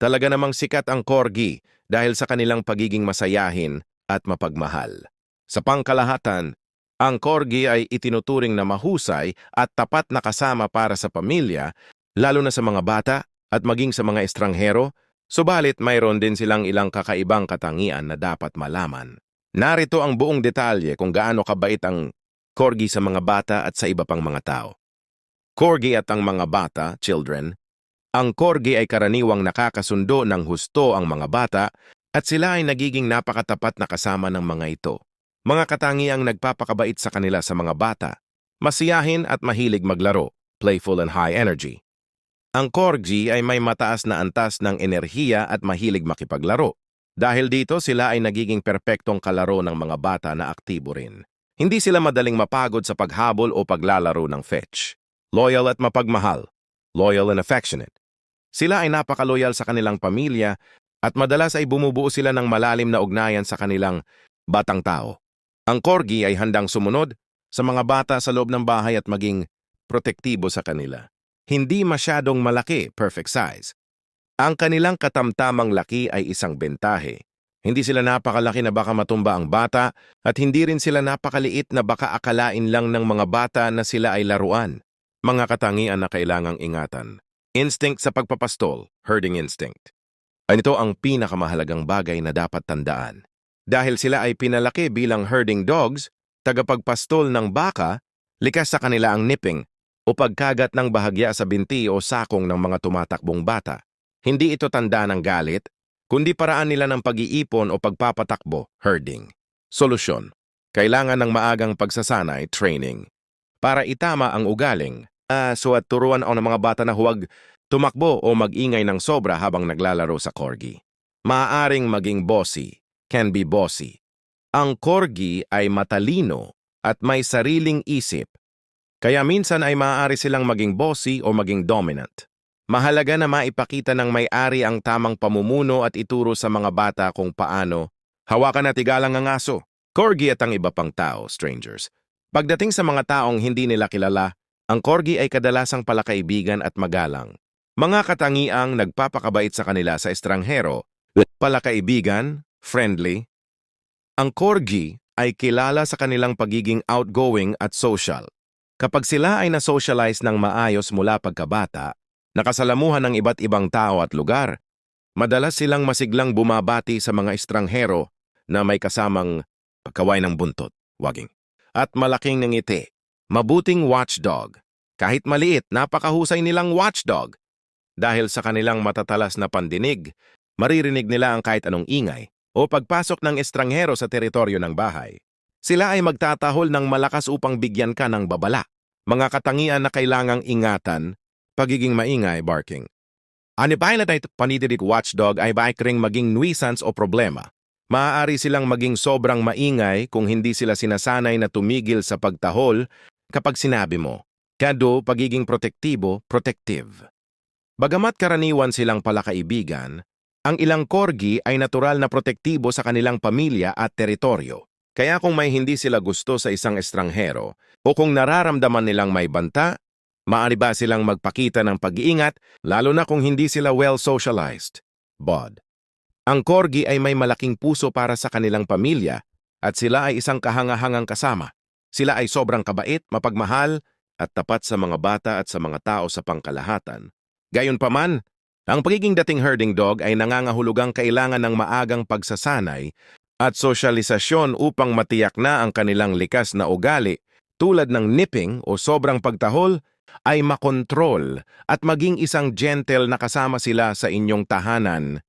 Talaga namang sikat ang corgi dahil sa kanilang pagiging masayahin at mapagmahal. Sa pangkalahatan, ang corgi ay itinuturing na mahusay at tapat na kasama para sa pamilya, lalo na sa mga bata at maging sa mga estranghero, subalit mayroon din silang ilang kakaibang katangian na dapat malaman. Narito ang buong detalye kung gaano kabait ang corgi sa mga bata at sa iba pang mga tao. Corgi at ang mga bata, children, ang corgi ay karaniwang nakakasundo ng husto ang mga bata at sila ay nagiging napakatapat na kasama ng mga ito. Mga katangiang nagpapakabait sa kanila sa mga bata, masiyahin at mahilig maglaro, playful and high energy. Ang corgi ay may mataas na antas ng enerhiya at mahilig makipaglaro. Dahil dito sila ay nagiging perpektong kalaro ng mga bata na aktibo rin. Hindi sila madaling mapagod sa paghabol o paglalaro ng fetch. Loyal at mapagmahal. Loyal and affectionate. Sila ay napakaloyal sa kanilang pamilya at madalas ay bumubuo sila ng malalim na ugnayan sa kanilang batang tao. Ang corgi ay handang sumunod sa mga bata sa loob ng bahay at maging protektibo sa kanila. Hindi masyadong malaki, perfect size. Ang kanilang katamtamang laki ay isang bentahe. Hindi sila napakalaki na baka matumba ang bata at hindi rin sila napakaliit na baka akalain lang ng mga bata na sila ay laruan. Mga katangian na kailangang ingatan. Instinct sa pagpapastol, herding instinct. Ay nito ang pinakamahalagang bagay na dapat tandaan. Dahil sila ay pinalaki bilang herding dogs, tagapagpastol ng baka, likas sa kanila ang nipping o pagkagat ng bahagya sa binti o sakong ng mga tumatakbong bata. Hindi ito tanda ng galit, kundi paraan nila ng pag-iipon o pagpapatakbo, herding. Solusyon. Kailangan ng maagang pagsasanay, training. Para itama ang ugaling, aso at turuan ang mga bata na huwag tumakbo o mag-ingay ng sobra habang naglalaro sa corgi. Maaaring maging bossy, can be bossy. Ang corgi ay matalino at may sariling isip, kaya minsan ay maaari silang maging bossy o maging dominant. Mahalaga na maipakita ng may-ari ang tamang pamumuno at ituro sa mga bata kung paano hawakan at igalang ang aso. Corgi at ang iba pang tao, strangers. Pagdating sa mga taong hindi nila kilala, ang corgi ay kadalasang palakaibigan at magalang. Mga katangiang nagpapakabait sa kanila sa estranghero, palakaibigan, friendly. Ang corgi ay kilala sa kanilang pagiging outgoing at social. Kapag sila ay na-socialize ng maayos mula pagkabata, nakasalamuhan ng iba't ibang tao at lugar, madalas silang masiglang bumabati sa mga estranghero na may kasamang pagkaway ng buntot, waging, at malaking ngiti. Mabuting watchdog. Kahit maliit, napakahusay nilang watchdog. Dahil sa kanilang matatalas na pandinig, maririnig nila ang kahit anong ingay o pagpasok ng estranghero sa teritoryo ng bahay. Sila ay magtatahol ng malakas upang bigyan ka ng babala. Mga katangian na kailangang ingatan, pagiging maingay, barking. Anibayan na panididig watchdog ay baikring maging nuisance o problema. Maaari silang maging sobrang maingay kung hindi sila sinasanay na tumigil sa pagtahol kapag sinabi mo, kado pagiging protektibo, protective. Bagamat karaniwan silang palakaibigan, ang ilang corgi ay natural na protektibo sa kanilang pamilya at teritoryo. Kaya kung may hindi sila gusto sa isang estranghero o kung nararamdaman nilang may banta, maaari ba silang magpakita ng pag-iingat lalo na kung hindi sila well socialized. Bod. Ang corgi ay may malaking puso para sa kanilang pamilya at sila ay isang kahangahangang kasama. Sila ay sobrang kabait, mapagmahal, at tapat sa mga bata at sa mga tao sa pangkalahatan. Gayunpaman, ang pagiging dating herding dog ay nangangahulugang kailangan ng maagang pagsasanay at sosyalisasyon upang matiyak na ang kanilang likas na ugali tulad ng nipping o sobrang pagtahol ay makontrol at maging isang gentle na kasama sila sa inyong tahanan